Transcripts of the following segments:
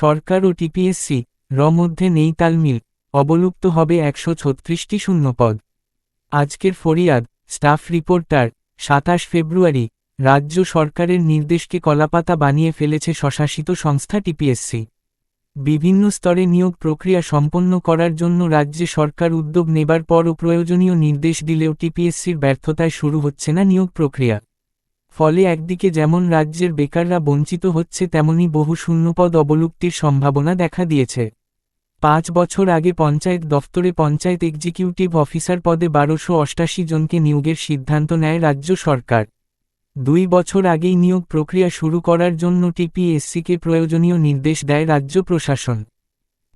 সরকার ও TPSC র মধ্যে নেই তালমিল, অবলুপ্ত হবে একশো ছত্রিশটি শূন্যপদ। আজকের ফরিয়াদ, স্টাফ রিপোর্টার, সাতাশ ফেব্রুয়ারি, রাজ্য সরকারের নির্দেশকে কলাপাতা বানিয়ে ফেলেছে স্বশাসিত সংস্থা টিপিএসসি বিভিন্ন স্তরে নিয়োগ প্রক্রিয়া সম্পন্ন করার জন্য রাজ্যে সরকার উদ্যোগ নেবার পরও প্রয়োজনীয় নির্দেশ দিলেও টিপিএসসির ব্যর্থতায় শুরু হচ্ছে না নিয়োগ প্রক্রিয়া। ফলে একদিকে যেমন রাজ্যের বেকাররা বঞ্চিত হচ্ছে, তেমনি বহু শূন্যপদ অবলুপ্তির সম্ভাবনা দেখা দিয়েছে। পাঁচ বছর আগে পঞ্চায়েত দফতরে পঞ্চায়েত এক্সিকিউটিভ অফিসার পদে বারোশো অষ্টাশি জনকে নিয়োগের সিদ্ধান্ত নেয় রাজ্য সরকার। দুই বছর আগেই নিয়োগ প্রক্রিয়া শুরু করার জন্য টিপিএসসিকে প্রয়োজনীয় নির্দেশ দেয় রাজ্য প্রশাসন।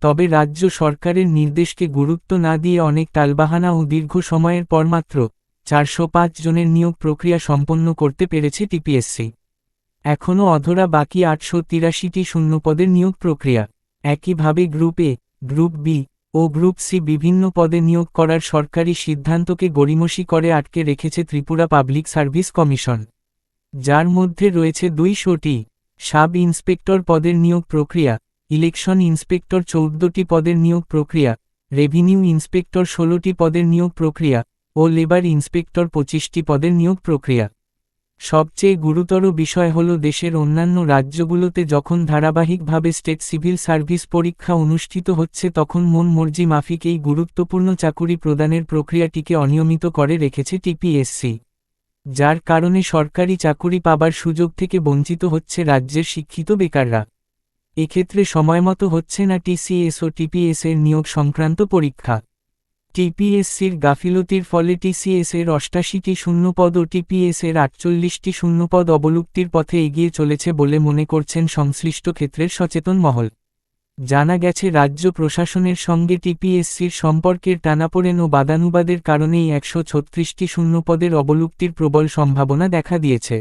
তবে রাজ্য সরকারের নির্দেশকে গুরুত্ব না দিয়ে অনেক টালবাহানা ও দীর্ঘ সময়ের পর মাত্র চারশো পাঁচ জনের নিয়োগ প্রক্রিয়া সম্পন্ন করতে পেরেছে টিপিএসসি। এখনও অধরা বাকি আটশো তিরাশিটি শূন্যপদের নিয়োগ প্রক্রিয়া। একইভাবে গ্রুপ এ, গ্রুপ বি ও গ্রুপ সি বিভিন্ন পদে নিয়োগ করার সরকারি সিদ্ধান্তকে গড়িমসি করে আটকে রেখেছে ত্রিপুরা পাবলিক সার্ভিস কমিশন। যার মধ্যে রয়েছে দুইশোটি সাব ইন্সপেক্টর পদের নিয়োগ প্রক্রিয়া, ইলেকশন ইন্সপেক্টর চৌদ্দটি পদের নিয়োগ প্রক্রিয়া, রেভিনিউ ইন্সপেক্টর ষোলোটি পদের নিয়োগ প্রক্রিয়া ও লেবার ইন্সপেক্টর পঁচিশটি পদের নিয়োগ প্রক্রিয়া। সবচেয়ে গুরুতর বিষয় হল দেশের অন্যান্য রাজ্যগুলোতে যখন ধারাবাহিকভাবে স্টেট সিভিল সার্ভিস পরীক্ষা অনুষ্ঠিত হচ্ছে তখন মন মর্জি মাফিক এই গুরুত্বপূর্ণ চাকুরি প্রদানের প্রক্রিয়াটিকে অনিয়মিত করে রেখেছে টিপিএসসি। যার কারণে সরকারি চাকুরি পাবার সুযোগ থেকে বঞ্চিত হচ্ছে রাজ্যের শিক্ষিত বেকাররা। এক্ষেত্রে সময়মতো হচ্ছে না টিসিএস ও টিপিএস এর নিয়োগ সংক্রান্ত পরীক্ষা। টিপিএসসির গাফিলতির ফলে টিসিএস এর অষ্টাশিটি শূন্যপদ ও টিপিএস এর আটচল্লিশটি শূন্যপদ অবলুপ্তির পথে এগিয়ে চলেছে বলে মনে করছেন সংশ্লিষ্ট ক্ষেত্রের সচেতন মহল। জানা গেছে, রাজ্য প্রশাসনের সঙ্গে টিপিএসসির সম্পর্কের টানাপোড়েন ও বাদানুবাদের কারণেই একশো ছত্রিশটি শূন্যপদের অবলুপ্তির প্রবল সম্ভাবনা দেখা দিয়েছে।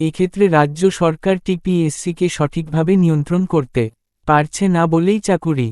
এক্ষেত্রে রাজ্য সরকার টিপিএসসিকে সঠিকভাবে নিয়ন্ত্রণ করতে পারছে না বলেই চাকুরি।